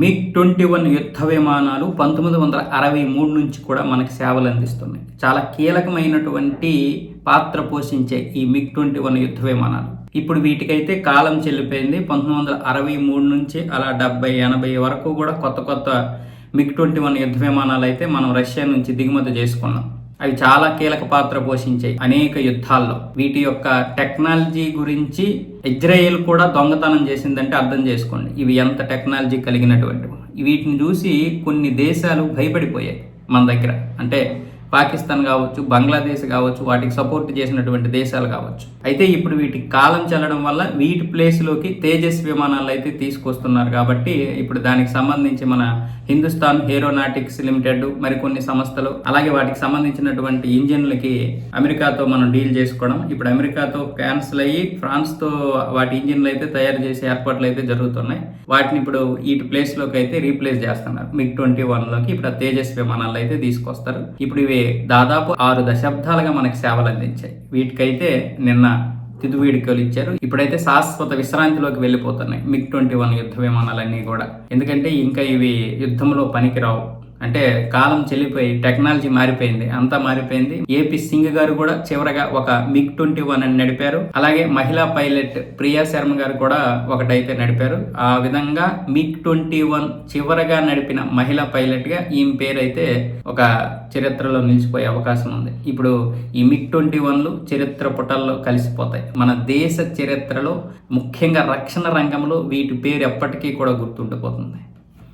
MiG twenty one యుద్ధ విమానాలు పంతొమ్మిది వందల అరవై మూడు నుంచి కూడా మనకి సేవలు అందిస్తున్నాయి. చాలా కీలకమైనటువంటి పాత్ర పోషించే ఈ మిగ్ ట్వంటీ వన్ యుద్ధ విమానాలు ఇప్పుడు వీటికైతే కాలం చెల్లిపోయింది. పంతొమ్మిది వందల అరవై మూడు నుంచి అలా డెబ్బై ఎనభై వరకు కూడా కొత్త కొత్త మిగ్ ట్వంటీ వన్ యుద్ధ విమానాలు అయితే మనం రష్యా నుంచి దిగుమతి చేసుకున్నాం. అవి చాలా కీలక పాత్ర పోషించాయి అనేక యుద్ధాల్లో. వీటి యొక్క టెక్నాలజీ గురించి ఇజ్రాయెల్ కూడా దొంగతనం చేసిందంటే అర్థం చేసుకోండి. ఇవి ఎంత టెక్నాలజీ కలిగినటువంటివి. వీటిని చూసి కొన్ని దేశాలు భయపడిపోయాయి మన దగ్గర. అంటే పాకిస్తాన్ కావచ్చు బంగ్లాదేశ్ కావచ్చు వాటికి సపోర్ట్ చేసినటువంటి దేశాలు కావచ్చు. అయితే ఇప్పుడు వీటికి కాలం చల్లడం వల్ల వీటి ప్లేస్లోకి తేజస్ విమానాలు అయితే తీసుకొస్తున్నారు కాబట్టి ఇప్పుడు దానికి సంబంధించి మన హిందుస్థాన్ ఏరోనాటిక్స్ లిమిటెడ్ మరికొన్ని సంస్థలు అలాగే వాటికి సంబంధించినటువంటి ఇంజిన్లకి అమెరికాతో మనం డీల్ చేసుకోవడం. ఇప్పుడు అమెరికాతో క్యాన్సిల్ అయ్యి ఫ్రాన్స్తో వాటి ఇంజిన్లు అయితే తయారు చేసే ఏర్పాట్లు అయితే జరుగుతున్నాయి. వాటిని ఇప్పుడు వీటి ప్లేస్లోకి అయితే రీప్లేస్ చేస్తున్నారు. మిగ్ ట్వంటీ వన్లోకి ఇప్పుడు ఆ తేజస్ విమానాలు అయితే తీసుకొస్తారు. ఇప్పుడు ఇవి దాదాపు ఆరు దశాబ్దాలుగా మనకి సేవలు అందించాయి. వీటికైతే నిన్న తిదు వేడుకలు ఇచ్చారు. ఇప్పుడైతే శాశ్వత విశ్రాంతిలోకి వెళ్ళిపోతున్నాయి. మిగ్ ట్వంటీ వన్ యుద్ధ విమానాలన్నీ కూడా. ఎందుకంటే ఇంకా ఇవి యుద్ధంలో పనికిరావు. అంటే కాలం చెల్లిపోయి టెక్నాలజీ మారిపోయింది అంతా మారిపోయింది. ఏపీ సింగ్ గారు కూడా చివరగా ఒక మిగ్ ట్వంటీ వన్ అని నడిపారు. అలాగే మహిళా పైలట్ ప్రియా శర్మ గారు కూడా ఒకటైతే నడిపారు. ఆ విధంగా మిగ్ ట్వంటీ వన్ చివరగా నడిపిన మహిళా పైలట్గా ఈమె పేరు అయితే ఒక చరిత్రలో నిలిచిపోయే అవకాశం ఉంది. ఇప్పుడు ఈ మిగ్ ట్వంటీ వన్లు చరిత్ర పుటల్లో కలిసిపోతాయి. మన దేశ చరిత్రలో ముఖ్యంగా రక్షణ రంగంలో వీటి పేరు ఎప్పటికీ కూడా గుర్తుండిపోతుంది.